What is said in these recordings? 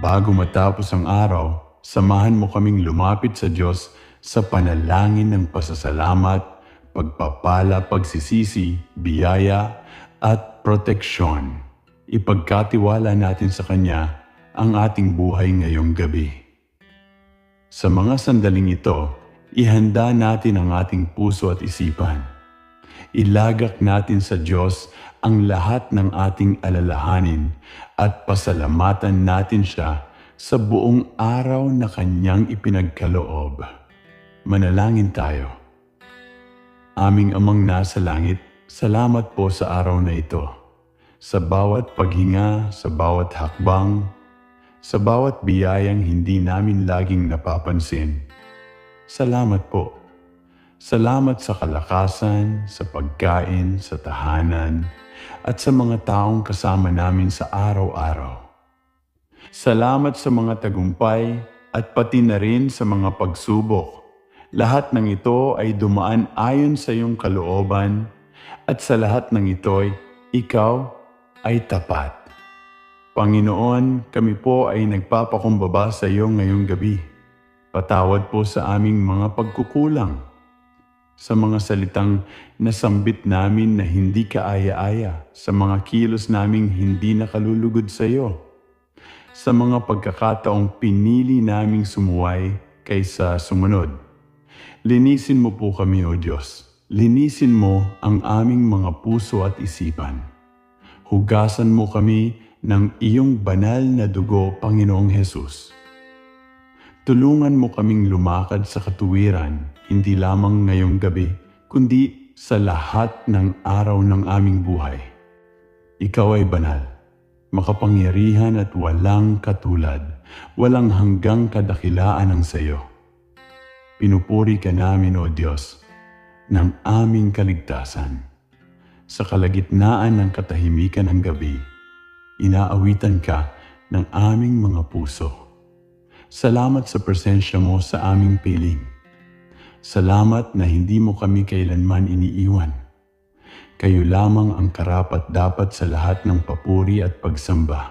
Bago matapos ang araw, samahan mo kaming lumapit sa Diyos sa panalangin ng pasasalamat, pagpapala, pagsisisi, biyaya, at proteksyon. Ipagkatiwala natin sa Kanya ang ating buhay ngayong gabi. Sa mga sandaling ito, ihanda natin ang ating puso at isipan. Ilagak natin sa Diyos ang lahat ng ating alalahanin at pasalamatan natin siya sa buong araw na kanyang ipinagkaloob. Manalangin tayo. Aming amang nasa langit, salamat po sa araw na ito. Sa bawat paghinga, sa bawat hakbang, sa bawat biyayang hindi namin laging napapansin. Salamat po. Salamat sa kalakasan, sa pagkain, sa tahanan, at sa mga taong kasama namin sa araw-araw. Salamat sa mga tagumpay at pati na rin sa mga pagsubok. Lahat ng ito ay dumaan ayon sa iyong kalooban at sa lahat ng ito'y ikaw ay tapat. Panginoon, kami po ay nagpapakumbaba sa iyo ngayong gabi. Patawad po sa aming mga pagkukulang. Sa mga salitang nasambit namin na hindi kaaya-aya, sa mga kilos naming hindi nakalulugod sa iyo, sa mga pagkakataong pinili naming sumuway kaysa sumunod. Linisin mo po kami, O Diyos. Linisin mo ang aming mga puso at isipan. Hugasan mo kami ng iyong banal na dugo, Panginoong Hesus. Tulungan mo kaming lumakad sa katuwiran, hindi lamang ngayong gabi, kundi sa lahat ng araw ng aming buhay. Ikaw ay banal, makapangyarihan at walang katulad, walang hanggang kadakilaan ang sayo. Pinupuri ka namin, O Diyos, ng aming kaligtasan. Sa kalagitnaan ng katahimikan ng gabi, inaawitan ka ng aming mga puso. Salamat sa presensya mo sa aming piling. Salamat na hindi mo kami kailanman iniiwan. Kayo lamang ang karapat dapat sa lahat ng papuri at pagsamba.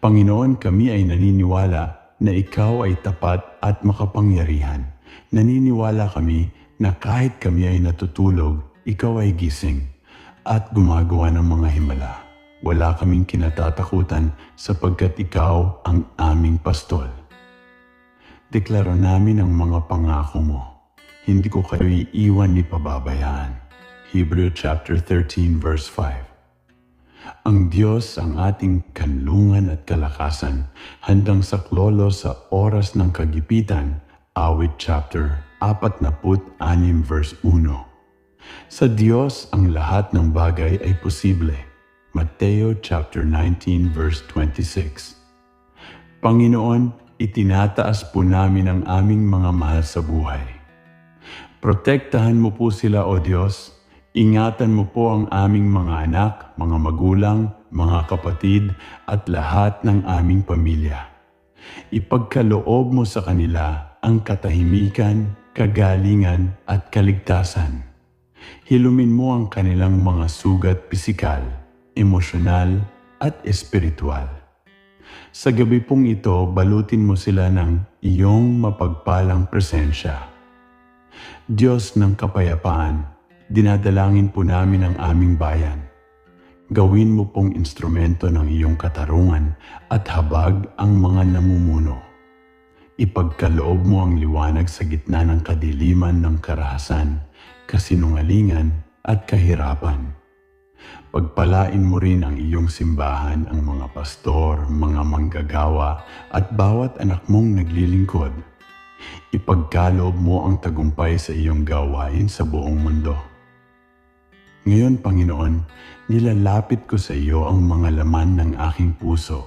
Panginoon, kami ay naniniwala na ikaw ay tapat at makapangyarihan. Naniniwala kami na kahit kami ay natutulog, ikaw ay gising at gumagawa ng mga himala. Wala kaming kinatatakutan sapagkat ikaw ang aming pastol. Deklaro namin ang mga pangako mo. Hindi ko kayo iiwan ni pababayaan. Hebrew chapter 13 verse 5. Ang Diyos ang ating kanlungan at kalakasan handang saklolo sa oras ng kagipitan. Awit chapter 46 verse 1. Sa Diyos ang lahat ng bagay ay posible. Mateo chapter 19 verse 26. Panginoon, itinataas po namin ang aming mga mahal sa buhay. Protektahan mo po sila, O Diyos. Ingatan mo po ang aming mga anak, mga magulang, mga kapatid, at lahat ng aming pamilya. Ipagkaloob mo sa kanila ang katahimikan, kagalingan, at kaligtasan. Hilumin mo ang kanilang mga sugat pisikal, emosyonal, at espiritual. Sa gabi pong ito, balutin mo sila ng iyong mapagpalang presensya. Diyos ng kapayapaan, dinadalangin po namin ang aming bayan. Gawin mo pong instrumento ng iyong katarungan at habag ang mga namumuno. Ipagkaloob mo ang liwanag sa gitna ng kadiliman ng karahasan, kasinungalingan at kahirapan. Pagpalain mo rin ang iyong simbahan, ang mga pastor, mga manggagawa at bawat anak mong naglilingkod. Ipagkaloob mo ang tagumpay sa iyong gawain sa buong mundo. Ngayon, Panginoon, nilalapit ko sa iyo ang mga laman ng aking puso.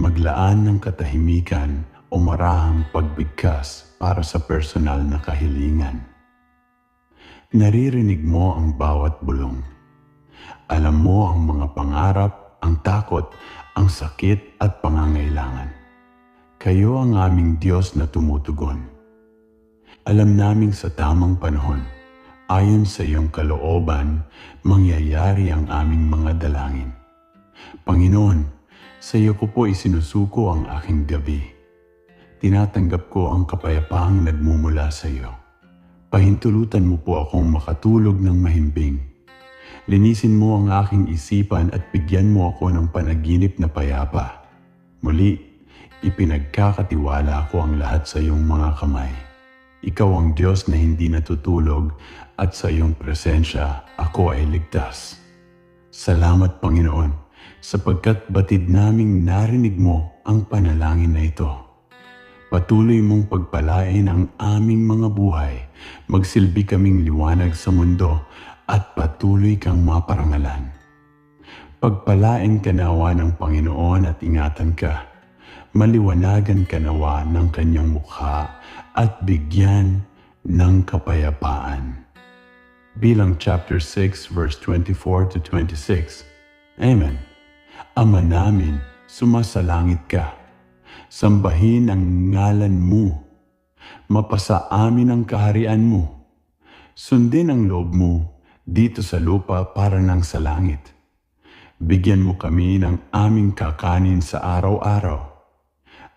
Maglaan ng katahimikan o marahang pagbigkas para sa personal na kahilingan. Naririnig mo ang bawat bulong. Alam mo ang mga pangarap, ang takot, ang sakit at pangangailangan. Kayo ang aming Diyos na tumutugon. Alam naming sa tamang panahon, ayon sa iyong kalooban, mangyayari ang aming mga dalangin. Panginoon, Sa iyo ko po isinusuko ang aking gabi. Tinatanggap ko ang kapayapaang nagmumula sa iyo. Pahintulutan mo po akong makatulog ng mahimbing. Linisin mo ang aking isipan at bigyan mo ako ng panaginip na payapa. Muli, ipinagkakatiwala ko ang lahat sa iyong mga kamay. Ikaw ang Diyos na hindi natutulog at sa iyong presensya ako ay ligtas. Salamat Panginoon sapagkat batid naming narinig mo ang panalangin na ito. Patuloy mong pagpalain ang aming mga buhay, magsilbi kaming liwanag sa mundo at patuloy kang maparangalan. Pagpalain ka nawa ng Panginoon at ingatan ka. Maliwanagan ka nawa ng kanyang mukha at bigyan ng kapayapaan. Bilang chapter 6 verse 24 to 26. Amen. Ama namin, sumasalangit ka. Sambahin ang ngalan mo. Mapasa amin ang kaharian mo. Sundin ang loob mo dito sa lupa para ng sa langit. Bigyan mo kami ng aming kakanin sa araw-araw